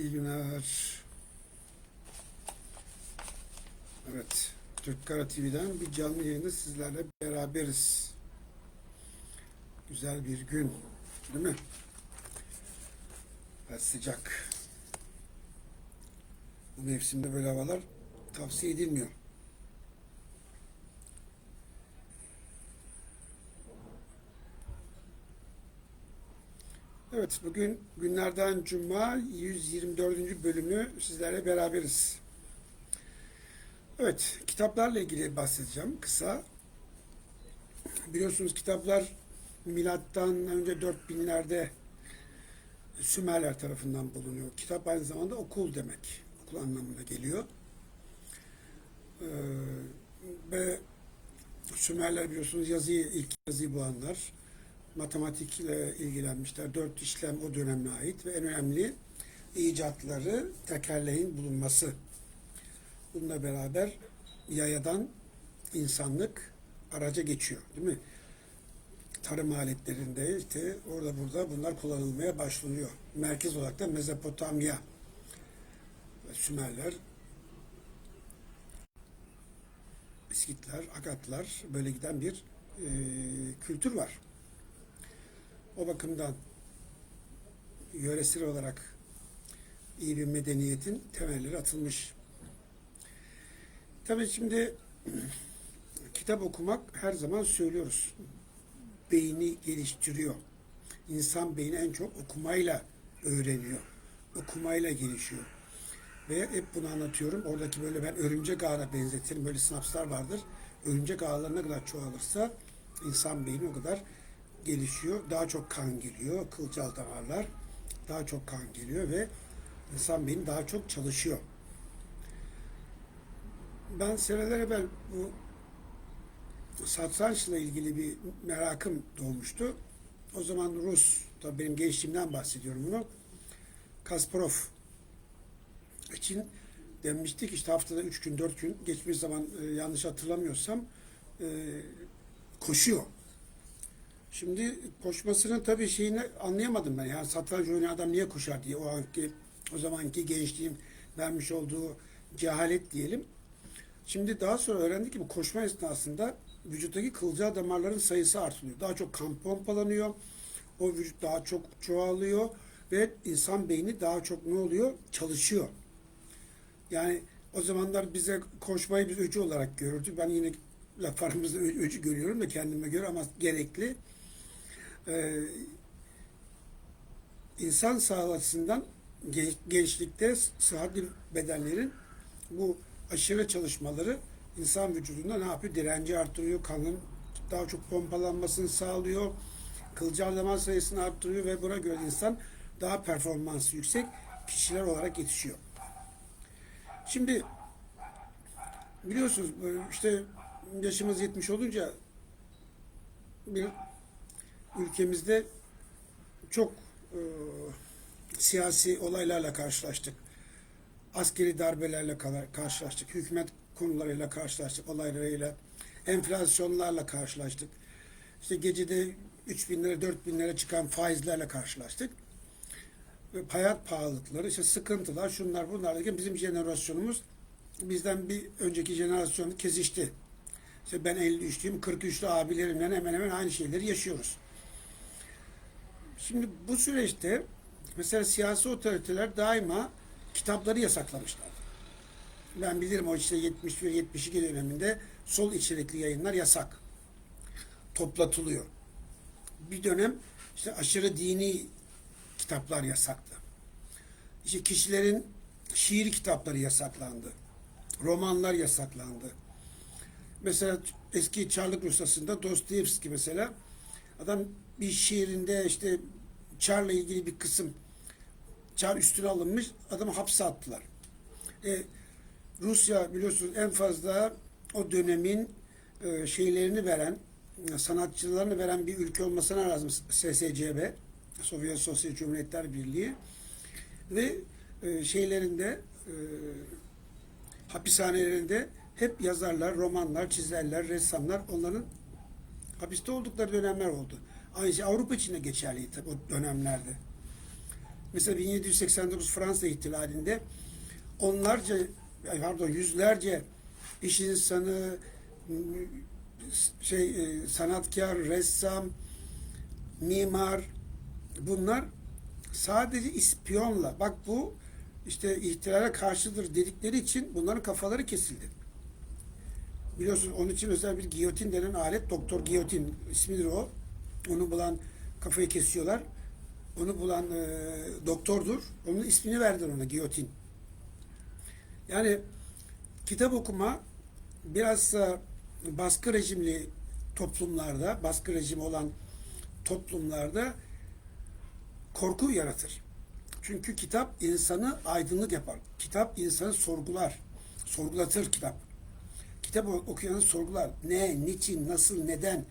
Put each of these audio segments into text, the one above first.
İyi günler. Evet, Türk Kara TV'den bir canlı yayında sizlerle beraberiz. Güzel bir gün, değil mi? Ve sıcak. Bu mevsimde böyle havalar tavsiye edilmiyor. Evet, bugün günlerden Cuma 124. bölümü sizlerle beraberiz. Evet, kitaplarla ilgili bahsedeceğim kısa. Biliyorsunuz kitaplar milattan önce 4000'lerde Sümerler tarafından bulunuyor. Kitap aynı zamanda okul demek. Okul anlamına geliyor. Ee, ve Sümerler biliyorsunuz yazıyı, ilk yazıyı bulanlar matematikle ilgilenmişler. Dört işlem o döneme ait ve en önemli icatları tekerleğin bulunması. Bununla beraber yayadan insanlık araca geçiyor değil mi? Tarım aletlerinde işte orada burada bunlar kullanılmaya başlanıyor. Merkez olarak da Mezopotamya Sümerler İskitler, Agatlar böyle giden bir e, kültür var. O bakımdan yöresel olarak iyi bir medeniyetin temelleri atılmış. Tabii şimdi kitap okumak her zaman söylüyoruz. Beyni geliştiriyor. İnsan beyni en çok okumayla öğreniyor. Okumayla gelişiyor. Ve hep bunu anlatıyorum. Oradaki böyle ben örümcek ağına benzetirim. Böyle sinapslar vardır. Örümcek ağları ne kadar çoğalırsa insan beyni o kadar gelişiyor. Daha çok kan geliyor. Kılcal damarlar daha çok kan geliyor ve insan beyni daha çok çalışıyor. Ben seneler evvel bu satrançla ilgili bir merakım doğmuştu. O zaman Rus, tabii benim gençliğimden bahsediyorum bunu. Kasparov için denmiştik işte haftada üç gün, dört gün geçmiş zaman e, yanlış hatırlamıyorsam e, koşuyor. Şimdi koşmasının tabii şeyini anlayamadım ben. Yani satranç oynayan adam niye koşar diye o anki o zamanki gençliğim vermiş olduğu cehalet diyelim. Şimdi daha sonra öğrendik ki bu koşma esnasında vücuttaki kılcal damarların sayısı artıyor. Daha çok kan pompalanıyor. O vücut daha çok çoğalıyor ve insan beyni daha çok ne oluyor? Çalışıyor. Yani o zamanlar bize koşmayı biz öcü olarak görürdük. Ben yine laf aramızda ö- öcü görüyorum da kendime göre ama gerekli. Ee, insan sağlığı açısından gen- gençlikte sıhhatli bedenlerin bu aşırı çalışmaları insan vücudunda ne yapıyor? Direnci artırıyor, kanın daha çok pompalanmasını sağlıyor, kılcal damar sayısını arttırıyor ve buna göre insan daha performansı yüksek kişiler olarak yetişiyor. Şimdi biliyorsunuz işte yaşımız 70 olunca bir ülkemizde çok e, siyasi olaylarla karşılaştık. Askeri darbelerle karşılaştık. Hükümet konularıyla karşılaştık, olaylarıyla. Enflasyonlarla karşılaştık. İşte gecede 3 bin lira, 4 bin lira çıkan faizlerle karşılaştık. Ve hayat pahalılıkları, işte sıkıntılar, şunlar bunlar derken bizim jenerasyonumuz bizden bir önceki jenerasyon kesişti. İşte ben 53'lüyüm, 43'lü abilerimle hemen hemen aynı şeyleri yaşıyoruz. Şimdi bu süreçte mesela siyasi otoriteler daima kitapları yasaklamışlar. Ben bilirim o işte 71-72 döneminde sol içerikli yayınlar yasak. Toplatılıyor. Bir dönem işte aşırı dini kitaplar yasaktı. İşte kişilerin şiir kitapları yasaklandı. Romanlar yasaklandı. Mesela eski Çarlık Rusyası'nda Dostoyevski mesela adam bir şiirinde işte Çar'la ilgili bir kısım Çar üstüne alınmış adamı hapse attılar. E, Rusya biliyorsunuz en fazla o dönemin e, şeylerini veren sanatçılarını veren bir ülke olmasına lazım SSCB Sovyet Sosyal Cumhuriyetler Birliği ve e, şeylerinde e, hapishanelerinde hep yazarlar, romanlar, çizerler, ressamlar onların hapiste oldukları dönemler oldu. Aynı şey Avrupa için de geçerliydi tabii o dönemlerde. Mesela 1789 Fransa ihtilalinde onlarca pardon yüzlerce iş insanı şey e, sanatkar, ressam, mimar bunlar sadece ispiyonla bak bu işte ihtilale karşıdır dedikleri için bunların kafaları kesildi. Biliyorsunuz onun için özel bir giyotin denen alet, doktor giyotin ismidir o. Onu bulan kafayı kesiyorlar. Onu bulan e, doktordur. Onun ismini verdiler ona giyotin. Yani kitap okuma biraz da baskı rejimli toplumlarda, baskı rejimi olan toplumlarda korku yaratır. Çünkü kitap insanı aydınlık yapar. Kitap insanı sorgular. Sorgulatır kitap. Kitap okuyanı sorgular. Ne, niçin, nasıl, neden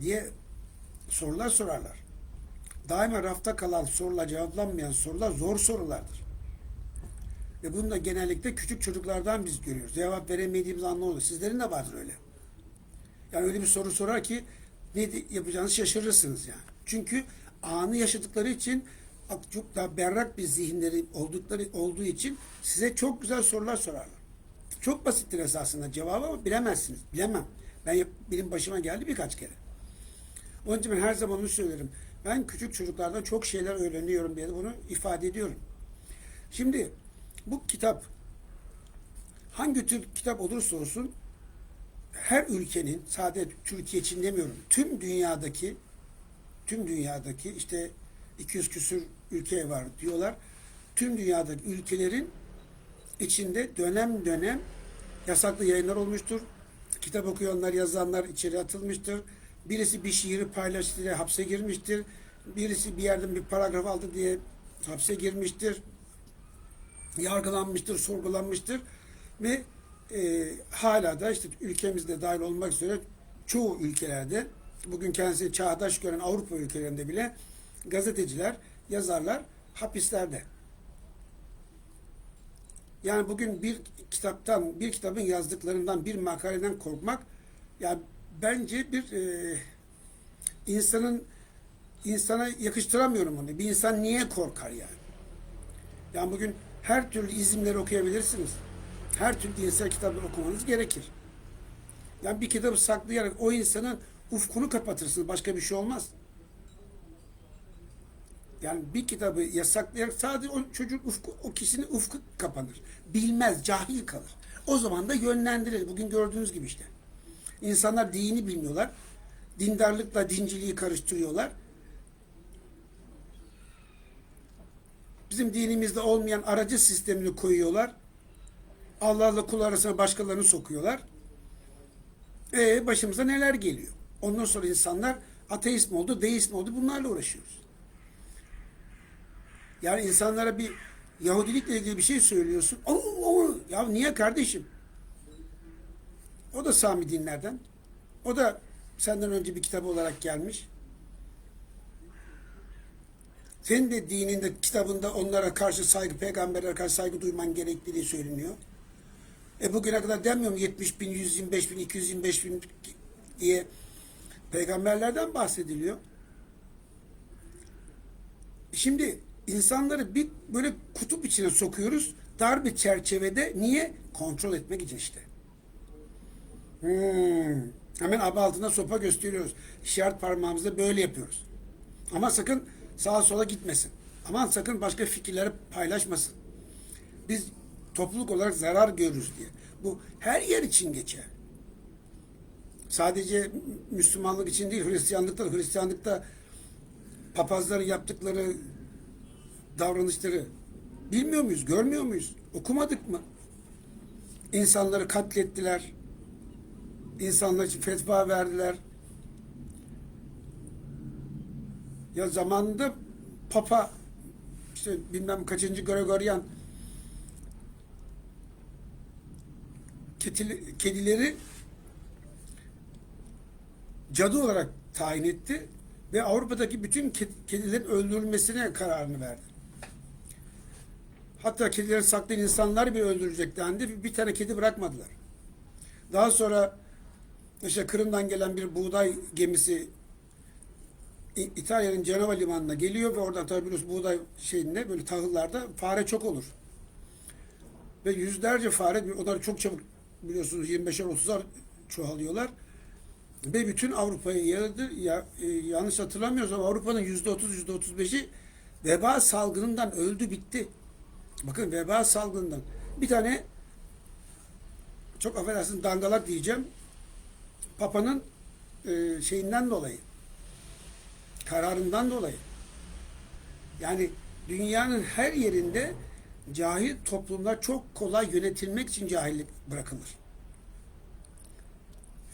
diye sorular sorarlar. Daima rafta kalan sorular, cevaplanmayan sorular zor sorulardır. Ve bunu da genellikle küçük çocuklardan biz görüyoruz. Cevap veremediğimiz an ne olur? Sizlerin de vardır öyle. Yani öyle bir soru sorar ki ne yapacağınızı şaşırırsınız yani. Çünkü anı yaşadıkları için çok daha berrak bir zihinleri oldukları olduğu için size çok güzel sorular sorarlar. Çok basittir esasında cevabı ama bilemezsiniz. Bilemem. Ben benim başıma geldi birkaç kere. Onun için ben her zaman onu söylerim. Ben küçük çocuklardan çok şeyler öğreniyorum diye bunu ifade ediyorum. Şimdi bu kitap hangi tür kitap olursa olsun her ülkenin sadece Türkiye için demiyorum. Tüm dünyadaki tüm dünyadaki işte 200 küsür ülke var diyorlar. Tüm dünyadaki ülkelerin içinde dönem dönem yasaklı yayınlar olmuştur. Kitap okuyanlar, yazanlar içeri atılmıştır. Birisi bir şiiri paylaştı diye hapse girmiştir. Birisi bir yerden bir paragraf aldı diye hapse girmiştir. Yargılanmıştır, sorgulanmıştır ve e, hala da işte ülkemizde dahil olmak üzere çoğu ülkelerde bugün kendisini çağdaş gören Avrupa ülkelerinde bile gazeteciler, yazarlar hapislerde. Yani bugün bir kitaptan, bir kitabın yazdıklarından, bir makaleden korkmak ya bence bir e, insanın insana yakıştıramıyorum onu. Bir insan niye korkar yani? Yani bugün her türlü izimleri okuyabilirsiniz. Her türlü dinsel kitapları okumanız gerekir. Yani bir kitabı saklayarak o insanın ufkunu kapatırsınız. Başka bir şey olmaz. Yani bir kitabı yasaklayarak sadece o çocuk ufku, o kişinin ufku kapanır. Bilmez, cahil kalır. O zaman da yönlendirir. Bugün gördüğünüz gibi işte. İnsanlar dini bilmiyorlar. Dindarlıkla dinciliği karıştırıyorlar. Bizim dinimizde olmayan aracı sistemini koyuyorlar. Allah'la kul arasına başkalarını sokuyorlar. E başımıza neler geliyor? Ondan sonra insanlar ateist mi oldu, deist mi oldu bunlarla uğraşıyoruz. Yani insanlara bir Yahudilikle ilgili bir şey söylüyorsun. Oo, oo, ya niye kardeşim? O da Sami dinlerden. O da senden önce bir kitap olarak gelmiş. Senin de dininde, kitabında onlara karşı saygı, peygamberlere karşı saygı duyman gerektiği söyleniyor. E bugüne kadar demiyor mu 70 bin, 125 bin, 225 bin diye peygamberlerden bahsediliyor. Şimdi insanları bir böyle kutup içine sokuyoruz. Dar bir çerçevede niye? Kontrol etmek için işte. Hmm. Hemen abi altına sopa gösteriyoruz. İşaret parmağımızda böyle yapıyoruz. Ama sakın sağa sola gitmesin. Aman sakın başka fikirleri paylaşmasın. Biz topluluk olarak zarar görürüz diye. Bu her yer için geçer. Sadece Müslümanlık için değil, Hristiyanlıkta, Hristiyanlıkta papazların yaptıkları davranışları bilmiyor muyuz, görmüyor muyuz? Okumadık mı? İnsanları katlettiler. İnsanlar için fetva verdiler. Ya zamanında Papa işte bilmem kaçıncı Gregorian ketili- kedileri cadı olarak tayin etti ve Avrupa'daki bütün ke- kedilerin öldürülmesine kararını verdi. Hatta kedileri saklayan insanlar bile öldürecek dendi. Bir tane kedi bırakmadılar. Daha sonra işte Kırım'dan gelen bir buğday gemisi İtalya'nın Cenova limanına geliyor ve oradan tabii biliyorsun buğday şeyinde böyle tahıllarda fare çok olur. Ve yüzlerce fare, onlar çok çabuk biliyorsunuz 25'er 30'ar çoğalıyorlar. Ve bütün Avrupa'ya yayıldı. Ya, e, yanlış hatırlamıyorsam Avrupa'nın yüzde otuz, yüzde otuz beşi veba salgınından öldü bitti. Bakın veba salgından. Bir tane çok affedersin dangalak diyeceğim. Papa'nın e, şeyinden dolayı kararından dolayı. Yani dünyanın her yerinde cahil toplumlar çok kolay yönetilmek için cahillik bırakılır.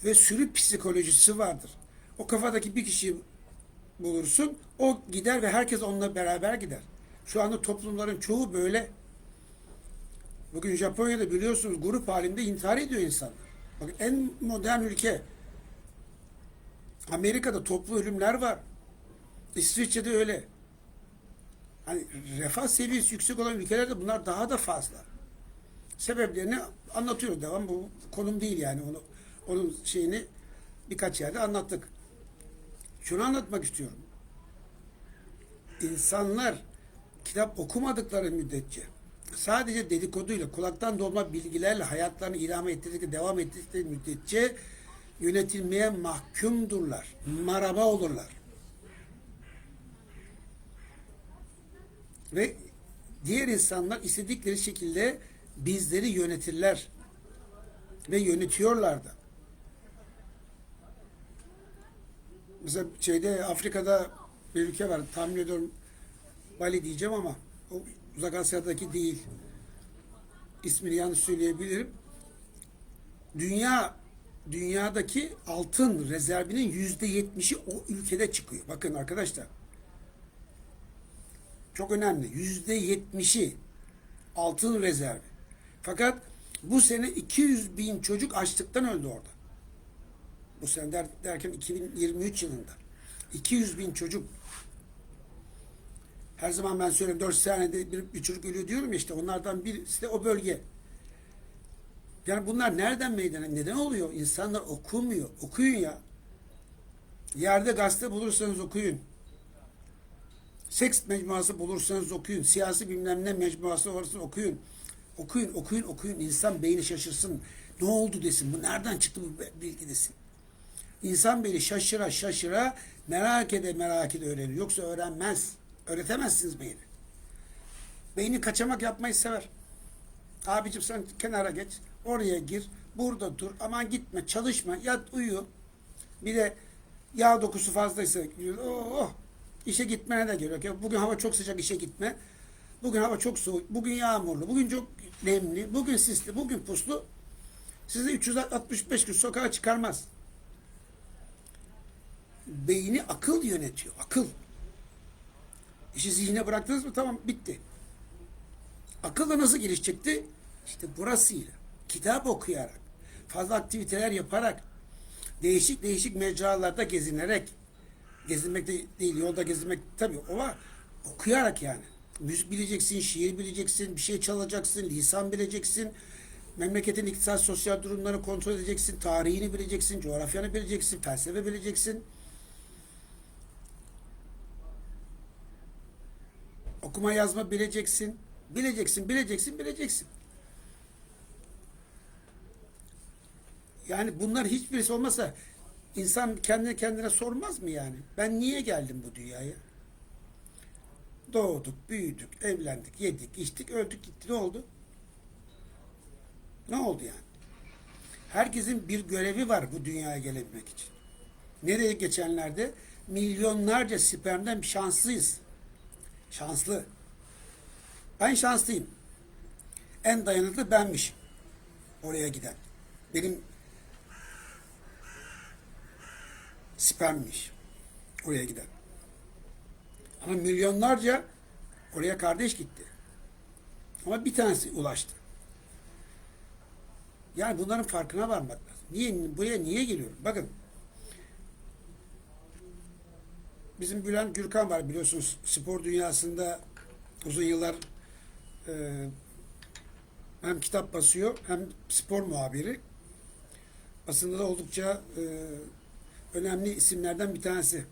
Ve sürü psikolojisi vardır. O kafadaki bir kişiyi bulursun, o gider ve herkes onunla beraber gider. Şu anda toplumların çoğu böyle. Bugün Japonya'da biliyorsunuz grup halinde intihar ediyor insanlar. Bakın en modern ülke. Amerika'da toplu ölümler var. İsviçre'de öyle. Hani refah seviyesi yüksek olan ülkelerde bunlar daha da fazla. Sebeplerini anlatıyoruz. Devam bu konum değil yani. Onu, onun şeyini birkaç yerde anlattık. Şunu anlatmak istiyorum. İnsanlar kitap okumadıkları müddetçe sadece dedikoduyla, kulaktan dolma bilgilerle hayatlarını ilame ettirdikleri, devam ettirdikleri müddetçe yönetilmeye mahkumdurlar. Maraba olurlar. Ve diğer insanlar istedikleri şekilde bizleri yönetirler. Ve yönetiyorlar da. Mesela şeyde Afrika'da bir ülke var. Tahmin ediyorum Bali diyeceğim ama o uzak Asya'daki değil. İsmini yanlış söyleyebilirim. Dünya dünyadaki altın rezervinin yüzde yetmişi o ülkede çıkıyor. Bakın arkadaşlar. Çok önemli. Yüzde yetmişi altın rezervi. Fakat bu sene 200 bin çocuk açlıktan öldü orada. Bu sene der, derken 2023 yılında. 200 bin çocuk. Her zaman ben söylüyorum 4 senede bir, bir çocuk ölüyor diyorum işte onlardan birisi de o bölge. Yani bunlar nereden meydana? Neden oluyor? İnsanlar okumuyor. Okuyun ya. Yerde gazete bulursanız okuyun. Seks mecmuası bulursanız okuyun. Siyasi bilmem ne mecmuası varsa okuyun. Okuyun, okuyun, okuyun. İnsan beyni şaşırsın. Ne oldu desin. Bu nereden çıktı bu bilgi desin. İnsan beyni şaşıra şaşıra merak ede merak ede öğrenir. Yoksa öğrenmez. Öğretemezsiniz beyni. Beyni kaçamak yapmayı sever. Abicim sen kenara geç. Oraya gir. Burada dur. Aman gitme. Çalışma. Yat uyu. Bir de yağ dokusu fazlaysa oh, işe gitmene de gerek yok. Bugün hava çok sıcak işe gitme. Bugün hava çok soğuk. Bugün yağmurlu. Bugün çok nemli. Bugün sisli. Bugün puslu. Sizi 365 gün sokağa çıkarmaz. Beyni akıl yönetiyor. Akıl. İşi zihne bıraktınız mı tamam bitti. Akılla nasıl gelişecekti? İşte burasıyla. Kitap okuyarak, fazla aktiviteler yaparak, değişik değişik mecralarda gezinerek, gezinmek de değil, yolda gezinmek tabii o. Okuyarak yani. Müzik bileceksin, şiir bileceksin, bir şey çalacaksın, lisan bileceksin. Memleketin iktisat, sosyal durumlarını kontrol edeceksin, tarihini bileceksin, coğrafyanı bileceksin, felsefe bileceksin. Okuma yazma bileceksin. Bileceksin, bileceksin, bileceksin. Yani bunlar hiçbirisi olmasa insan kendine kendine sormaz mı yani? Ben niye geldim bu dünyaya? Doğduk, büyüdük, evlendik, yedik, içtik, öldük, gitti. Ne oldu? Ne oldu yani? Herkesin bir görevi var bu dünyaya gelebilmek için. Nereye geçenlerde milyonlarca spermden şanslıyız. Şanslı. Ben şanslıyım. En dayanıklı benmişim. Oraya giden. Benim spermmiş. Oraya giden. Ama milyonlarca oraya kardeş gitti. Ama bir tanesi ulaştı. Yani bunların farkına varmak lazım. Niye, buraya niye geliyorum? Bakın. Bizim Bülent Gürkan var biliyorsunuz spor dünyasında uzun yıllar e, hem kitap basıyor hem spor muhabiri. Aslında da oldukça e, önemli isimlerden bir tanesi.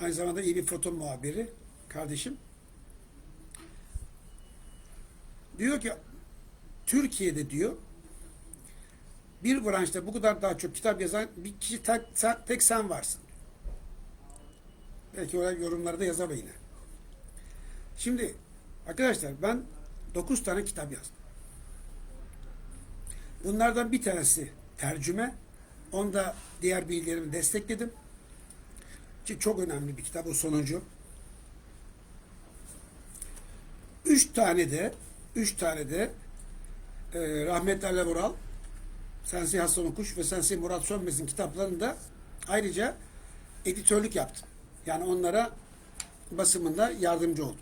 Aynı zamanda iyi bir foto muhabiri kardeşim. Diyor ki Türkiye'de diyor bir branşta bu kadar daha çok kitap yazan bir kişi tek tek sen varsın. Belki oraya yorumlarda yazar. Şimdi arkadaşlar ben 9 tane kitap yazdım. Bunlardan bir tanesi tercüme. Onda diğer bilgilerimi destekledim. Ki çok önemli bir kitap o sonuncu. Üç tane de üç tane de e, rahmetli Ali Vural Sensi Hasan Okuş ve Sensi Murat Sönmez'in kitaplarında ayrıca editörlük yaptım. Yani onlara basımında yardımcı oldum.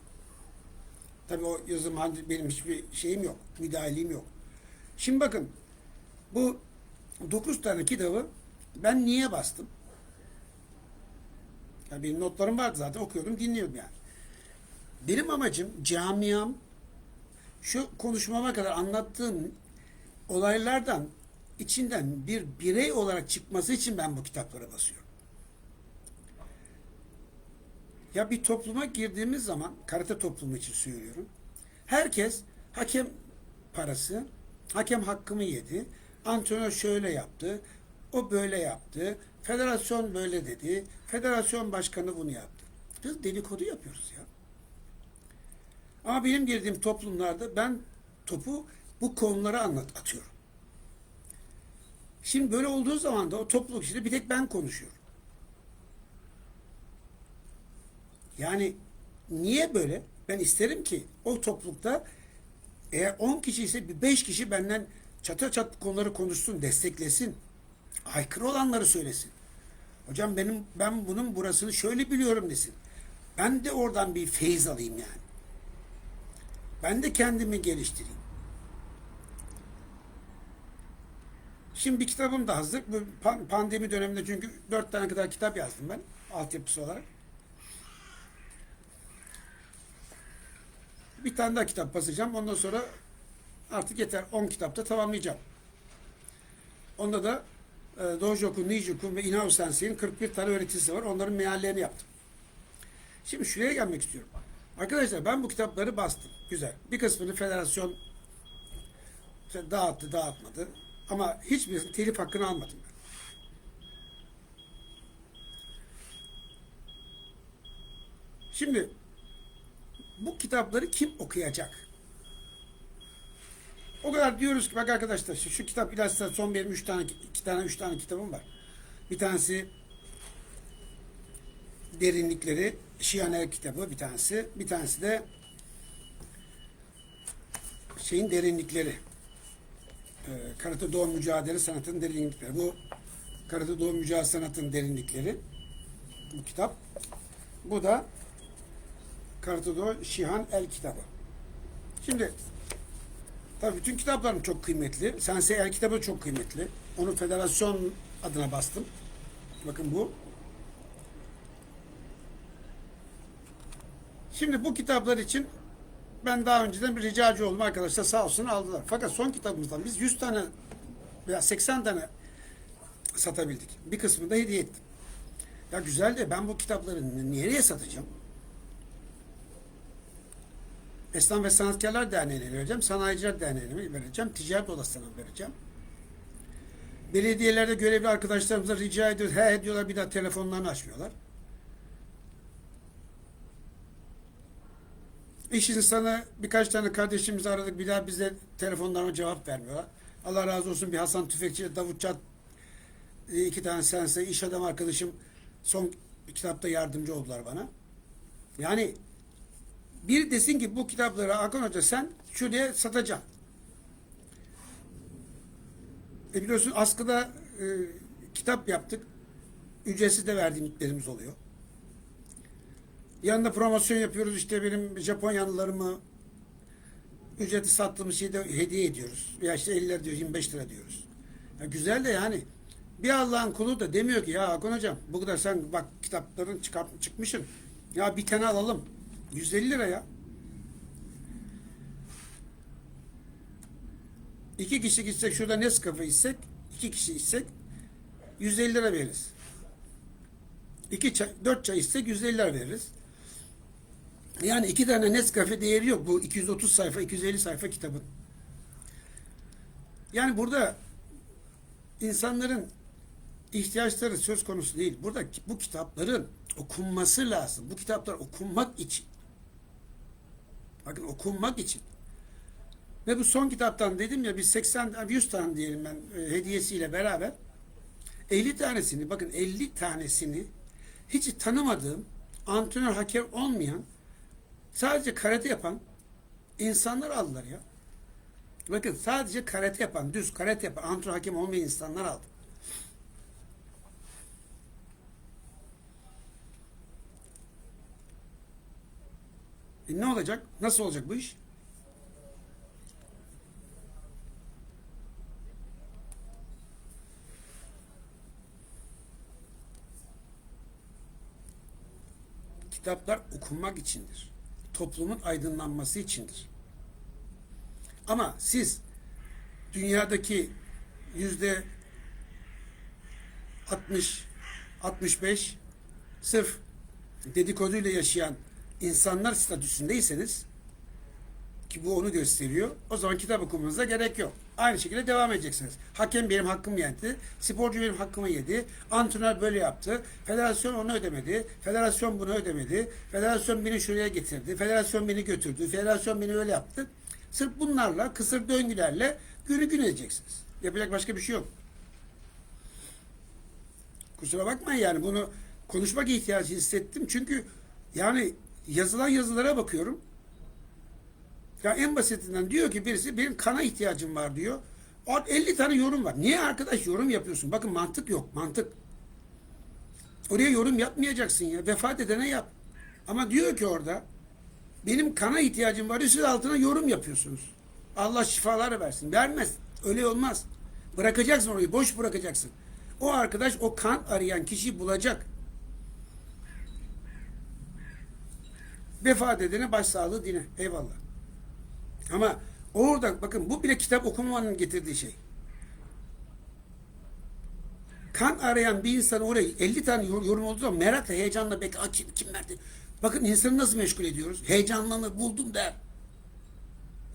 Tabii o yazım benim hiçbir şeyim yok. Müdahaleliğim yok. Şimdi bakın bu 9 tane kitabı ben niye bastım? Yani benim notlarım vardı zaten okuyordum dinliyordum yani. Benim amacım camiam şu konuşmama kadar anlattığım olaylardan içinden bir birey olarak çıkması için ben bu kitaplara basıyorum. Ya bir topluma girdiğimiz zaman, karate toplumu için söylüyorum. Herkes hakem parası, hakem hakkımı yedi, antrenör şöyle yaptı, o böyle yaptı, federasyon böyle dedi, federasyon başkanı bunu yaptı. Biz dedikodu yapıyoruz ya. Ama benim girdiğim toplumlarda ben topu bu konulara anlat atıyorum. Şimdi böyle olduğu zaman da o topluluk içinde bir tek ben konuşuyorum. Yani niye böyle? Ben isterim ki o toplulukta eğer 10 kişi ise bir 5 kişi benden çatır çat konuları konuşsun, desteklesin. Aykırı olanları söylesin. Hocam benim ben bunun burasını şöyle biliyorum desin. Ben de oradan bir feyiz alayım yani. Ben de kendimi geliştireyim. Şimdi bir kitabım da hazır. Pandemi döneminde çünkü dört tane kadar kitap yazdım ben altyapısı olarak. Bir tane daha kitap basacağım. Ondan sonra artık yeter. 10 kitapta tamamlayacağım. Onda da e, Dojoku, Nijuku ve Inao Sensei'nin 41 tane öğretisi var. Onların meallerini yaptım. Şimdi şuraya gelmek istiyorum. Arkadaşlar ben bu kitapları bastım. Güzel. Bir kısmını federasyon dağıttı, dağıtmadı. Ama hiçbirisinin telif hakkını almadım ben. Şimdi bu kitapları kim okuyacak? O kadar diyoruz ki bak arkadaşlar şu, şu kitap illüstrasyon benim üç tane iki tane üç tane kitabım var. Bir tanesi derinlikleri Şiyaner kitabı bir tanesi. Bir tanesi de şeyin derinlikleri. Ee, Karate Doğu Mücadele Sanatının derinlikleri. Bu Karate Doğu Mücadele Sanatının derinlikleri. Bu kitap. Bu da Karate Doğu Şihan El kitabı. Şimdi tabii bütün kitaplarım çok kıymetli. Sensei El kitabı çok kıymetli. Onu federasyon adına bastım. Bakın bu. Şimdi bu kitaplar için ben daha önceden bir ricacı oldum arkadaşlar sağ olsun aldılar. Fakat son kitabımızdan biz 100 tane veya 80 tane satabildik. Bir kısmını da hediye ettim. Ya güzel de ben bu kitapları nereye satacağım? Esnaf ve Sanatkarlar Derneği'ne vereceğim, Sanayiciler Derneği'ne vereceğim, Ticaret Odası'na vereceğim. Belediyelerde görevli arkadaşlarımıza rica ediyoruz. He diyorlar bir daha telefonlarını açmıyorlar. İş insanı birkaç tane kardeşimizi aradık. Bir daha bize telefonlarına cevap vermiyorlar. Allah razı olsun bir Hasan Tüfekçi, Davut Çat e, iki tane sense iş adam arkadaşım son kitapta yardımcı oldular bana. Yani bir desin ki bu kitapları Hakan Hoca sen şuraya satacaksın. E biliyorsun askıda e, kitap yaptık. Ücretsiz de verdiğimlerimiz oluyor. Yanında promosyon yapıyoruz. İşte benim Japon yanılarımı ücreti sattığımız şeyi de hediye ediyoruz. Ya işte 50 lira diyor, 25 lira diyoruz. Ya güzel de yani bir Allah'ın kulu da demiyor ki ya Hakan hocam bu kadar sen bak kitapların çıkart, çıkmışsın. Ya bir tane alalım. 150 lira ya. İki kişi gitsek şurada Nescafe içsek, iki kişi içsek 150 lira veririz. İki çay, dört çay içsek 150 lira veririz. Yani iki tane Nescafe değeri yok bu 230 sayfa, 250 sayfa kitabın. Yani burada insanların ihtiyaçları söz konusu değil. Burada bu kitapların okunması lazım. Bu kitaplar okunmak için. Bakın okunmak için. Ve bu son kitaptan dedim ya biz 80 100 tane diyelim ben e, hediyesiyle beraber 50 tanesini bakın 50 tanesini hiç tanımadığım antrenör hakem olmayan sadece karate yapan insanlar aldılar ya. Bakın sadece karate yapan, düz karate yapan, antrenör hakem olmayan insanlar aldı. E ne olacak? Nasıl olacak bu iş? Kitaplar okunmak içindir. Toplumun aydınlanması içindir. Ama siz dünyadaki yüzde 60, 65 sırf dedikoduyla yaşayan insanlar statüsündeyseniz ki bu onu gösteriyor. O zaman kitap okumanıza gerek yok. Aynı şekilde devam edeceksiniz. Hakem benim hakkımı yendi. Sporcu benim hakkımı yedi. Antrenör böyle yaptı. Federasyon onu ödemedi. Federasyon bunu ödemedi. Federasyon beni şuraya getirdi. Federasyon beni götürdü. Federasyon beni öyle yaptı. Sırf bunlarla, kısır döngülerle günü gün edeceksiniz. Yapacak başka bir şey yok. Kusura bakmayın yani bunu konuşmak ihtiyacı hissettim. Çünkü yani yazılan yazılara bakıyorum. Ya en basitinden diyor ki birisi benim kana ihtiyacım var diyor. O 50 tane yorum var. Niye arkadaş yorum yapıyorsun? Bakın mantık yok. Mantık. Oraya yorum yapmayacaksın ya. Vefat edene yap. Ama diyor ki orada benim kana ihtiyacım var. Siz altına yorum yapıyorsunuz. Allah şifaları versin. Vermez. Öyle olmaz. Bırakacaksın orayı. Boş bırakacaksın. O arkadaş o kan arayan kişiyi bulacak. Vefat edene başsağlığı dine. Eyvallah. Ama orada bakın bu bile kitap okumanın getirdiği şey. Kan arayan bir insan oraya 50 tane yor- yorum olduğu zaman merakla, heyecanla bekle. Aa, kim, kim verdi? Bakın insanı nasıl meşgul ediyoruz? Heyecanlanır, buldum der.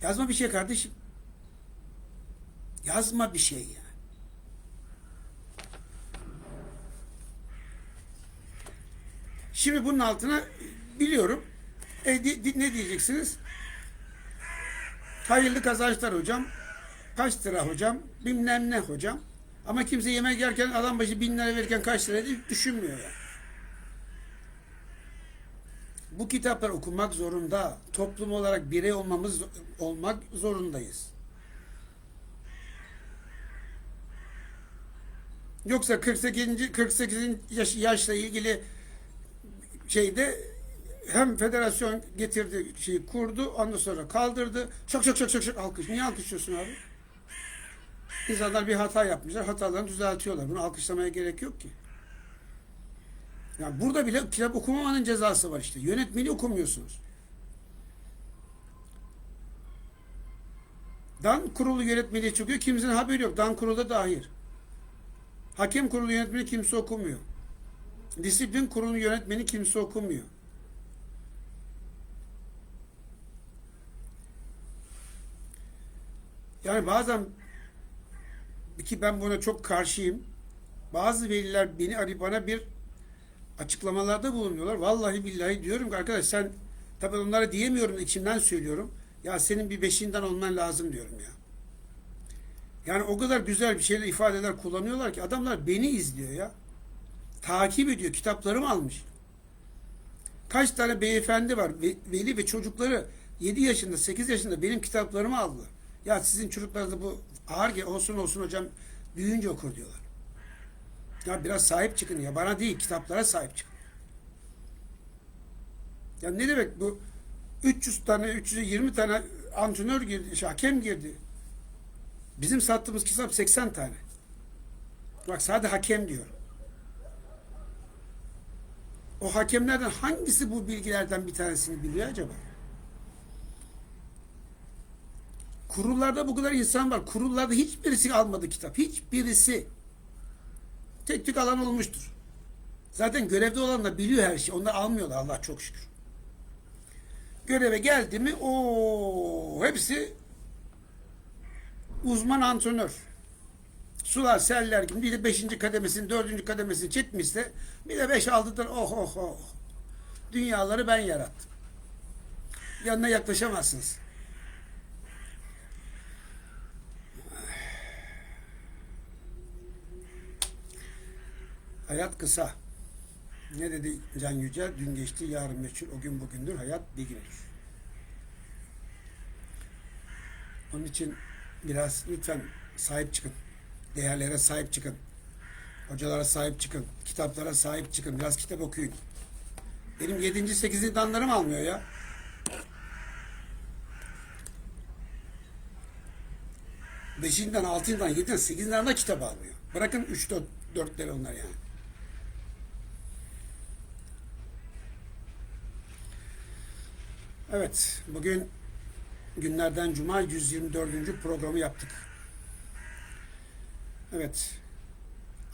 Yazma bir şey kardeşim. Yazma bir şey ya. Şimdi bunun altına biliyorum. E, di- di- ne diyeceksiniz? Hayırlı kazançlar hocam. Kaç lira hocam? Bilmem ne hocam. Ama kimse yemek yerken adam başı bin lira verirken kaç lira diye düşünmüyor ya. Bu kitaplar okunmak zorunda. Toplum olarak birey olmamız olmak zorundayız. Yoksa 48. 48. Yaş, yaşla ilgili şeyde hem federasyon getirdi şeyi kurdu ondan sonra kaldırdı. Çok çok çok çok çok alkış. Niye alkışlıyorsun abi? İnsanlar bir hata yapmışlar. Hatalarını düzeltiyorlar. Bunu alkışlamaya gerek yok ki. Yani burada bile kitap okumamanın cezası var işte. Yönetmeni okumuyorsunuz. Dan kurulu yönetmeliği çıkıyor. Kimsenin haberi yok. Dan kurulu da hayır. Hakem kurulu yönetmeni kimse okumuyor. Disiplin kurulu yönetmeni kimse okumuyor. Yani bazen ki ben buna çok karşıyım. Bazı veliler beni arayıp bana bir açıklamalarda bulunuyorlar. Vallahi billahi diyorum ki arkadaş sen tabii onlara diyemiyorum içimden söylüyorum. Ya senin bir beşiğinden olman lazım diyorum ya. Yani o kadar güzel bir şeyler ifadeler kullanıyorlar ki adamlar beni izliyor ya. Takip ediyor. Kitaplarımı almış. Kaç tane beyefendi var. ve- Veli ve çocukları 7 yaşında 8 yaşında benim kitaplarımı aldı. Ya sizin çocuklarınızda bu ağır olsun olsun hocam büyüyünce okur diyorlar. Ya biraz sahip çıkın ya. Bana değil kitaplara sahip çıkın. Ya ne demek bu 300 tane 320 tane antrenör girdi, şey, hakem girdi. Bizim sattığımız kitap 80 tane. Bak sadece hakem diyor. O hakemlerden hangisi bu bilgilerden bir tanesini biliyor acaba? Kurullarda bu kadar insan var. Kurullarda hiçbirisi almadı kitap. Hiçbirisi. Tek tük alan olmuştur. Zaten görevde olanlar biliyor her şeyi. Onlar almıyorlar Allah çok şükür. Göreve geldi mi o hepsi uzman antrenör. Sular seller gibi bir de beşinci kademesini, dördüncü kademesini çekmişse bir de beş altıdır oh oh oh. Dünyaları ben yarattım. Yanına yaklaşamazsınız. Hayat kısa. Ne dedi Can Yücel? Dün geçti, yarın meçhul, o gün bugündür, hayat bir gündür. Onun için biraz lütfen sahip çıkın. Değerlere sahip çıkın. Hocalara sahip çıkın. Kitaplara sahip çıkın. Biraz kitap okuyun. Benim 7. 8. danlarım almıyor ya. Beşinden, altından, yedinden, sekizinden de kitap almıyor. Bırakın üç, dört, dörtleri onlar yani. Evet, bugün günlerden cuma 124. programı yaptık. Evet,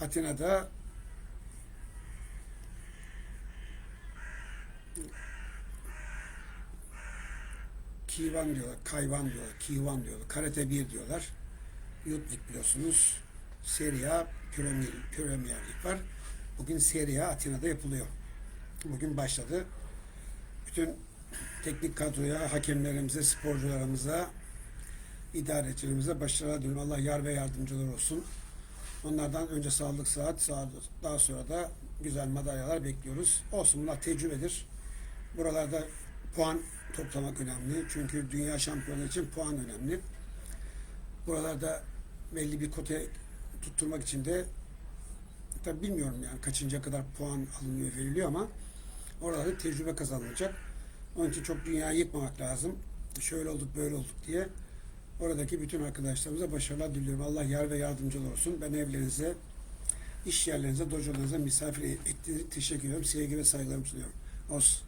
Atina'da Kivan diyorlar, Kayvan diyorlar, Kivan diyorlar, Karate 1 diyorlar. League biliyorsunuz. Serie Premier, Premier var. Bugün Serie Atina'da yapılıyor. Bugün başladı. Bütün teknik kadroya, hakemlerimize, sporcularımıza, idarecilerimize başarılar diliyorum. Allah yar ve yardımcılar olsun. Onlardan önce sağlık saat, daha sonra da güzel madalyalar bekliyoruz. Olsun bunlar tecrübedir. Buralarda puan toplamak önemli. Çünkü dünya şampiyonu için puan önemli. Buralarda belli bir kotaya tutturmak için de tabi bilmiyorum yani kaçıncıya kadar puan alınıyor veriliyor ama oralarda tecrübe kazanılacak. Onun için çok dünyayı yıkmamak lazım. Şöyle olduk böyle olduk diye. Oradaki bütün arkadaşlarımıza başarılar diliyorum. Allah yar ve yardımcılar olsun. Ben evlerinize, iş yerlerinize, dojolarınıza misafir ettiğiniz teşekkür ediyorum. Sevgi ve saygılarımı sunuyorum. Olsun.